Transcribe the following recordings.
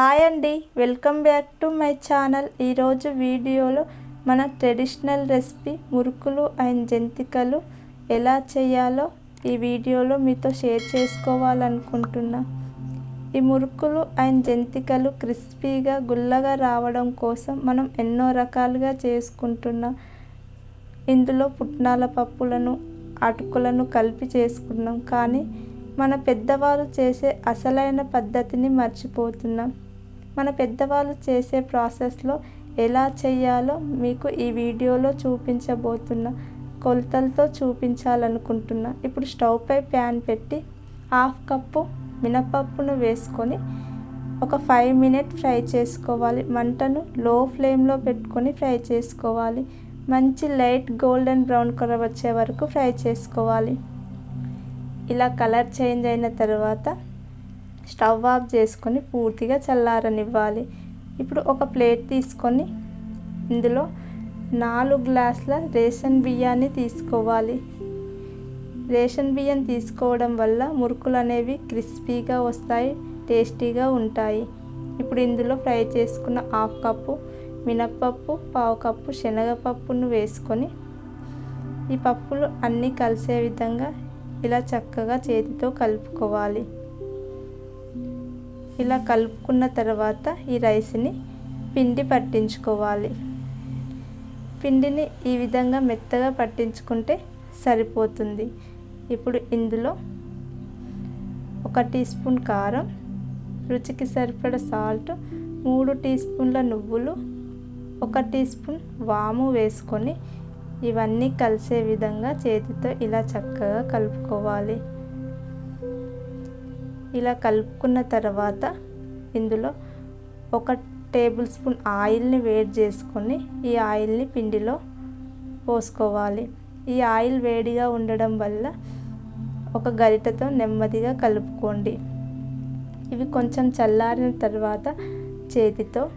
Hi అండి welcome back to my channel. ఈరోజు వీడియోలో మన ట్రెడిషనల్ రెసిపీ మురుకులు అండ్ జంతికలు ఎలా చేయాలో ఈ వీడియోలో మీతో షేర్ చేసుకోవాలనుకుంటున్నా. ఈ మురుకులు అండ్ జంతికలు క్రిస్పీగా గుల్లగా రావడం కోసం మనం ఎన్నో రకాలుగా చేసుకుంటున్నాం. ఇందులో పుట్నాల పప్పులను అటుకులను కలిపి చేసుకున్నాం. కానీ మన పెద్దవాళ్ళు చేసే అసలైన పద్ధతిని మర్చిపోతున్నాం. మన పెద్దవాళ్ళు చేసే ప్రాసెస్లో ఎలా చేయాలో మీకు ఈ వీడియోలో చూపించబోతున్న కొలతలతో చూపించాలనుకుంటున్నా. ఇప్పుడు స్టవ్పై ప్యాన్ పెట్టి హాఫ్ కప్పు మినపప్పును వేసుకొని ఒక ఫైవ్ మినిట్ ఫ్రై చేసుకోవాలి. మంటను లో ఫ్లేమ్లో పెట్టుకొని ఫ్రై చేసుకోవాలి. మంచి లైట్ గోల్డెన్ బ్రౌన్ కలర్ వచ్చే వరకు ఫ్రై చేసుకోవాలి. ఇలా కలర్ చేంజ్ అయిన తర్వాత స్టవ్ ఆఫ్ చేసుకొని పూర్తిగా చల్లారనివ్వాలి. ఇప్పుడు ఒక ప్లేట్ తీసుకొని ఇందులో నాలుగు గ్లాసుల రేషన్ బియ్యాన్ని తీసుకోవాలి. రేషన్ బియ్యం తీసుకోవడం వల్ల మురుకులు అనేవి క్రిస్పీగా వస్తాయి టేస్టీగా ఉంటాయి. ఇప్పుడు ఇందులో ఫ్రై చేసుకున్న హాఫ్ కప్పు మినప్పప్పు పావు కప్పు శనగపప్పును వేసుకొని ఈ పప్పులు అన్నీ కలిసే విధంగా ఇలా చక్కగా చేతితో కలుపుకోవాలి. ఇలా కలుపుకున్న తర్వాత ఈ రైస్ని పిండి పట్టించుకోవాలి. పిండిని ఈ విధంగా మెత్తగా పట్టించుకుంటే సరిపోతుంది. ఇప్పుడు ఇందులో ఒక టీ స్పూన్ కారం రుచికి సరిపడ సాల్ట్ మూడు టీ స్పూన్ల నువ్వులు ఒక టీ స్పూన్ వాము వేసుకొని ఇవన్నీ కలిసే విధంగా చేతితో ఇలా చక్కగా కలుపుకోవాలి. ఇలా కలుపుకున్న తర్వాత ఇందులో ఒక టేబుల్ స్పూన్ ఆయిల్ని వేడి చేసుకొని ఈ ఆయిల్ని పిండిలో పోసుకోవాలి. ఈ ఆయిల్ వేడిగా ఉండడం వల్ల ఒక గరిటతో నెమ్మదిగా కలుపుకోండి. ఇవి కొంచెం చల్లారిన తర్వాత చేతితో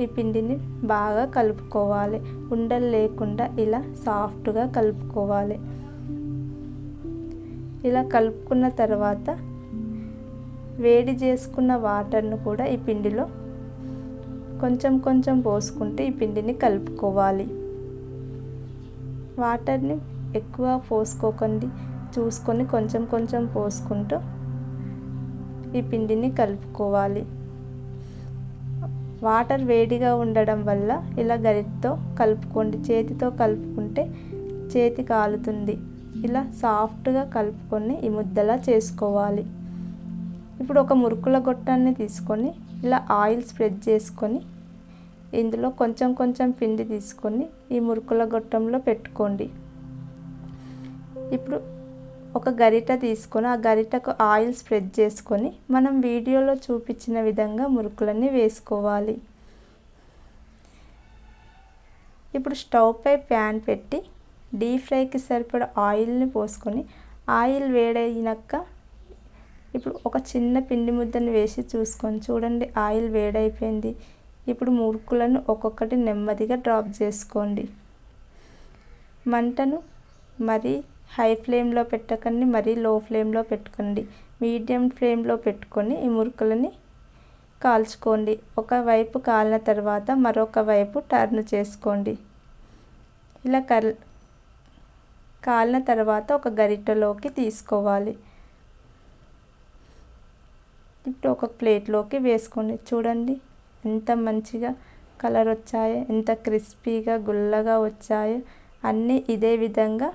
ఈ పిండిని బాగా కలుపుకోవాలి. ఉండలు లేకుండా ఇలా సాఫ్ట్గా కలుపుకోవాలి. ఇలా కలుపుకున్న తర్వాత వేడి చేసుకున్న వాటర్ను కూడా ఈ పిండిలో కొంచెం కొంచెం పోసుకుంటే ఈ పిండిని కలుపుకోవాలి. వాటర్ని ఎక్కువ పోసుకోకండి. చూసుకొని కొంచెం కొంచెం పోసుకుంటూ ఈ పిండిని కలుపుకోవాలి. వాటర్ వేడిగా ఉండడం వల్ల ఇలా గరిటతో కలుపుకోండి. చేతితో కలుపుకుంటే చేతి కాలుతుంది. ఇలా సాఫ్ట్గా కలుపుకొని ఈ ముద్దలా చేసుకోవాలి. ఇప్పుడు ఒక మురుకుల గొట్టాన్ని తీసుకొని ఇలా ఆయిల్ స్ప్రెడ్ చేసుకొని ఇందులో కొంచెం కొంచెం పిండి తీసుకొని ఈ మురుకుల గొట్టంలో పెట్టుకోండి. ఇప్పుడు ఒక గరిట తీసుకొని ఆ గరిటకు ఆయిల్ స్ప్రెడ్ చేసుకొని మనం వీడియోలో చూపించిన విధంగా మురుకులన్నీ వేసుకోవాలి. ఇప్పుడు స్టవ్పై ప్యాన్ పెట్టి డీప్ ఫ్రైకి సరిపడ ఆయిల్ని పోసుకొని ఆయిల్ వేడైనాక ఇప్పుడు ఒక చిన్న పిండి ముద్దను వేసి చూసుకొని చూడండి ఆయిల్ వేడైపోయింది. ఇప్పుడు మురుకులను ఒక్కొక్కటి నెమ్మదిగా డ్రాప్ చేసుకోండి. మంటను మరీ హై ఫ్లేమ్లో పెట్టకండి మరీ లో ఫ్లేమ్లో పెట్టుకోండి. మీడియం ఫ్లేమ్లో పెట్టుకొని ఈ మురుకులని కాల్చుకోండి. ఒకవైపు కాలిన తర్వాత మరొక వైపు టర్న్ చేసుకోండి. ఇలా కర్ కాలిన తర్వాత ఒక గరిటెలోకి తీసుకోవాలి. ఇప్పుడు ఒక ప్లేట్లోకి వేసుకోండి చూడండి. ఎంత మంచిగా కలర్ వచ్చాయో ఎంత క్రిస్పీగా గుల్లగా వచ్చాయో. అన్నీ ఇదే విధంగా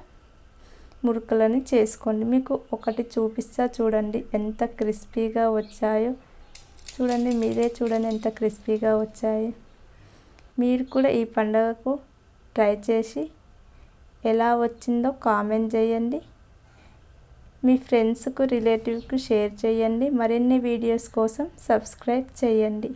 మురుకులని చేసుకోండి. మీకు ఒకటి చూపిస్తా చూడండి. ఎంత క్రిస్పీగా వచ్చాయో. చూడండి మీరే చూడండి ఎంత క్రిస్పీగా వచ్చాయి. మీరు కూడా ఈ పండుగకు ట్రై చేసి ఎలా వచ్చిందో కామెంట్ చేయండి. మీ ఫ్రెండ్స్కు రిలేటివ్కు షేర్ చేయండి. మరిన్ని వీడియోస్ కోసం సబ్స్క్రైబ్ చేయండి.